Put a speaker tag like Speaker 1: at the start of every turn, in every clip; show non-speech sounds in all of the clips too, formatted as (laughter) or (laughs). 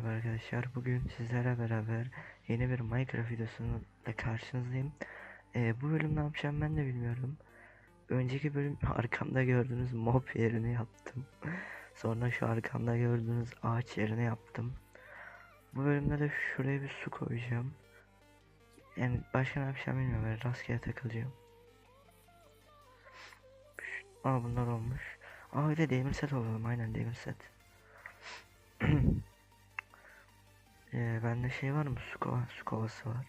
Speaker 1: merhaba arkadaşlar. Bugün sizlerle beraber yeni bir Minecraft videosuyla karşınızdayım. Ee, bu bölüm ne yapacağım ben de bilmiyorum. Önceki bölüm (laughs) arkamda gördüğünüz mob yerini yaptım. Sonra şu arkamda gördüğünüz ağaç yerini yaptım. Bu bölümde de şuraya bir su koyacağım. Yani başka ne yapacağım bilmiyorum. Böyle rastgele takılacağım. Aa bunlar olmuş. Aa bir de demir set olalım. Aynen demir set. (clears throat) Ee, bende şey var mı? Su, kova, su kovası var.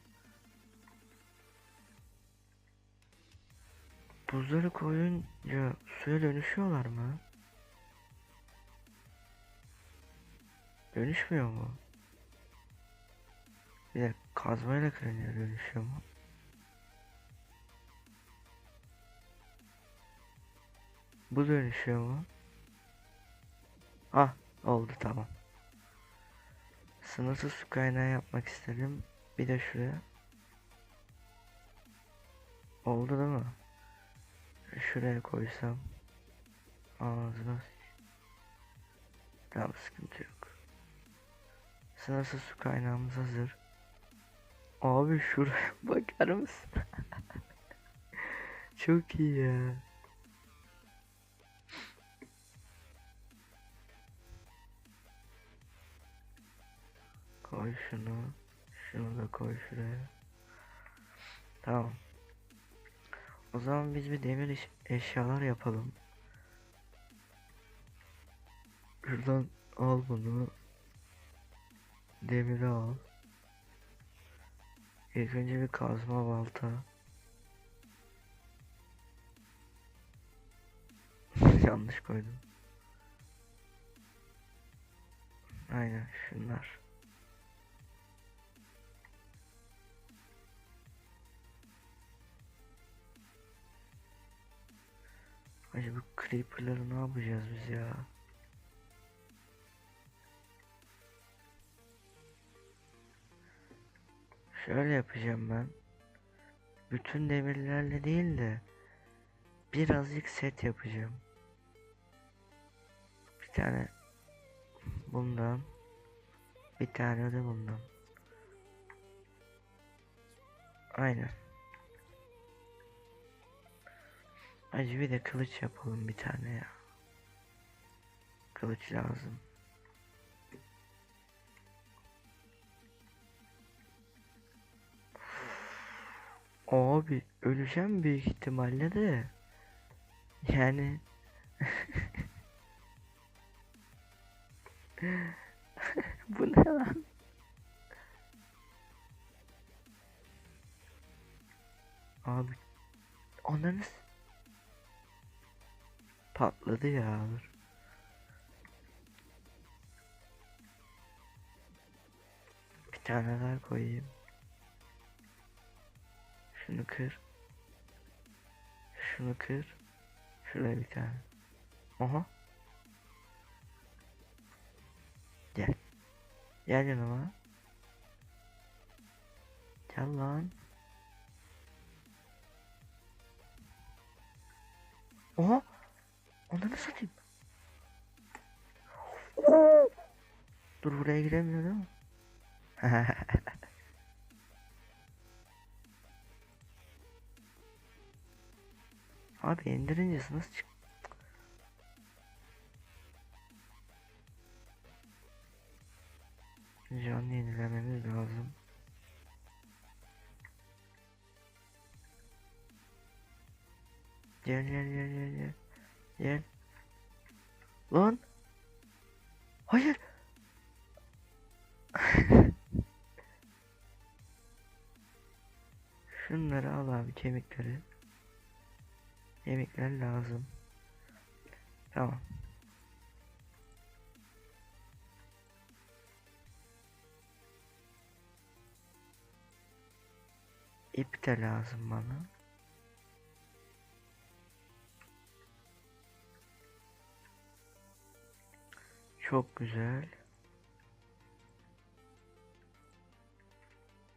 Speaker 1: Buzları koyunca suya dönüşüyorlar mı? Dönüşmüyor mu? Bir de kazmayla kırınca dönüşüyor mu? Bu dönüşüyor mu? Ah oldu tamam. Sınırsız su kaynağı yapmak istedim. Bir de şuraya. Oldu değil mi? Şuraya koysam. Ağzına Tamam sıkıntı yok. Sınırsız su kaynağımız hazır. Abi şuraya (laughs) bakar mısın? (laughs) Çok iyi ya. Koy şunu. Şunu da koy şuraya. Tamam. O zaman biz bir demir eş- eşyalar yapalım. Şuradan al bunu. Demiri al. İlk önce bir kazma balta. (laughs) Yanlış koydum. Aynen şunlar. Acaba creeper'ları ne yapacağız biz ya? Şöyle yapacağım ben. Bütün demirlerle değil de birazcık set yapacağım. Bir tane bundan bir tane de bundan. Aynen. Acı bir de kılıç yapalım bir tane ya. Kılıç lazım. Abi öleceğim büyük ihtimalle de. Yani (laughs) Bu ne lan? Abi onların patladı ya. Bir tane daha koyayım. Şunu kır. Şunu kır. Şuraya bir tane. Aha. Gel. Gel yanıma. Gel lan. Oha. Onları satayım. (laughs) Dur buraya giremiyor değil mi? (laughs) Abi indirince nasıl çık? Canlı yenilememiz lazım. Gel gel gel gel gel. Gel. Lan. Hayır. (laughs) Şunları al abi kemikleri. Kemikler lazım. Tamam. İp de lazım bana. Çok güzel.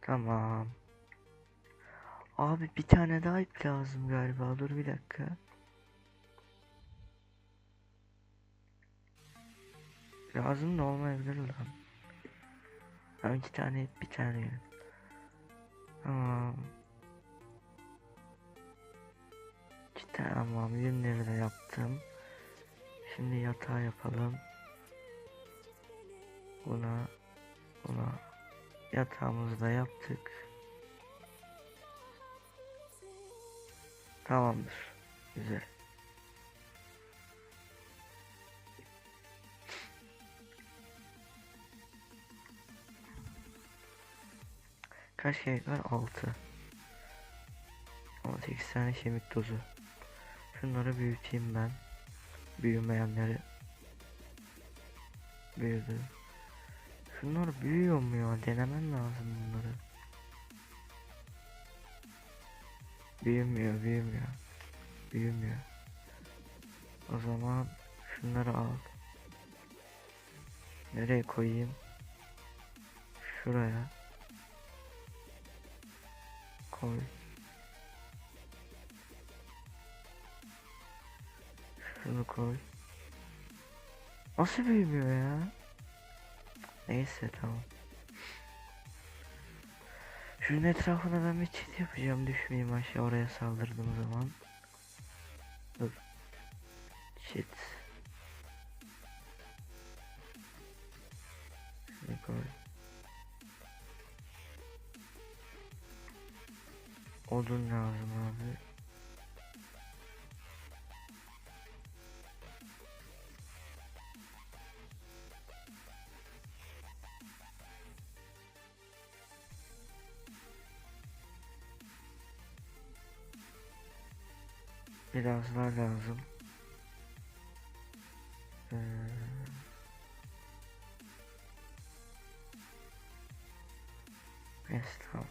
Speaker 1: Tamam. Abi bir tane daha ip lazım galiba. Dur bir dakika. Lazım da olmayabilir lan. Tamam iki tane et bir tane. Tamam. İki tane tamam yünleri de yaptım. Şimdi yatağı yapalım. Buna buna yatağımızı da yaptık. Tamamdır. Güzel. Kaç kemik var? 6. 18 tane kemik tozu. Şunları büyüteyim ben. Büyümeyenleri. Büyüdü. Şunlar büyüyor mu ya? Denemen lazım bunları. Büyümüyor, büyümüyor. Büyümüyor. O zaman şunları al. Nereye koyayım? Şuraya. Koy. Şunu koy. Nasıl büyümüyor ya? Neyse tamam. Şunun etrafına ben bir çit yapacağım düşmeyeyim aşağı oraya saldırdığım zaman. Dur. Çit. Şunu koy. Odun lazım abi. Daha lazım. Ee, tamam.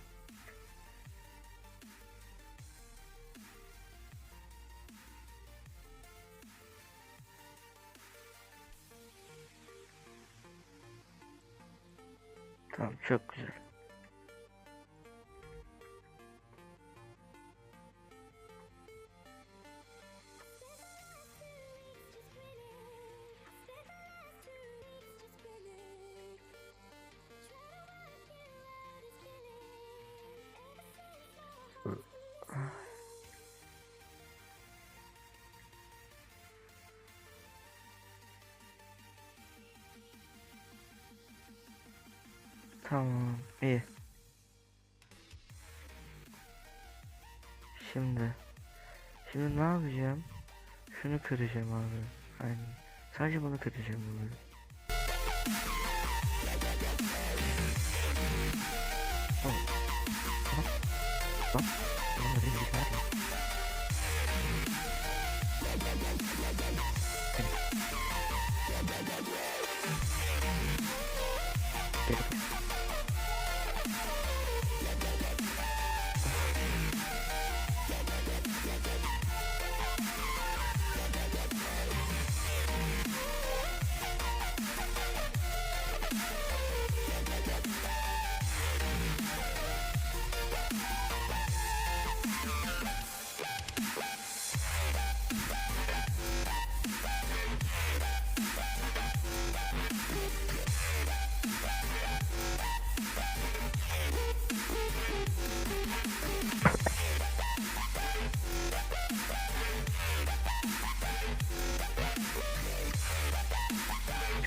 Speaker 1: Tamam çok güzel. Tamam iyi. Şimdi şimdi ne yapacağım? Şunu kıracağım abi. Aynen. Sadece bunu kıracağım bu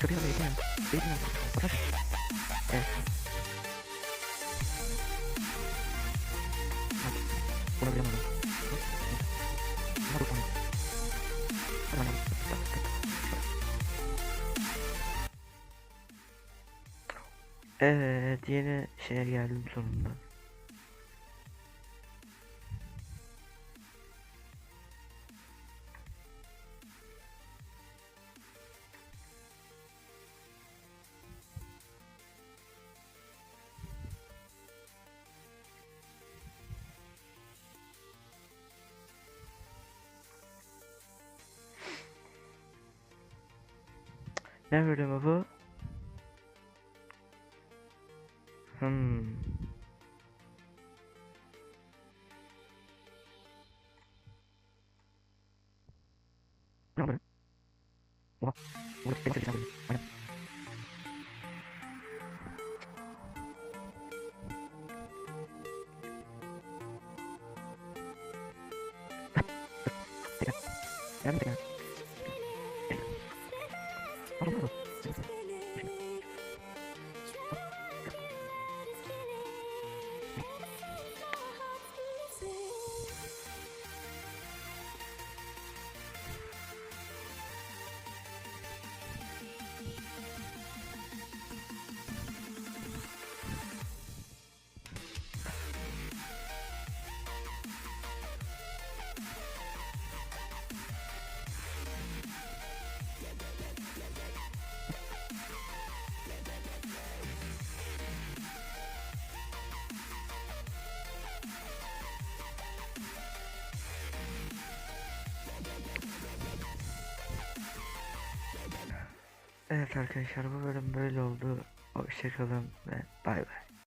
Speaker 1: Da edelim. Edelim. Bakın. Evet. Buna bir yanalım. Buna bakalım. Tamam. Evet yeni şeye geldim sonunda. never remover hmm What? What? What? Everything. Evet arkadaşlar bu bölüm böyle oldu. Hoşçakalın ve bay bay.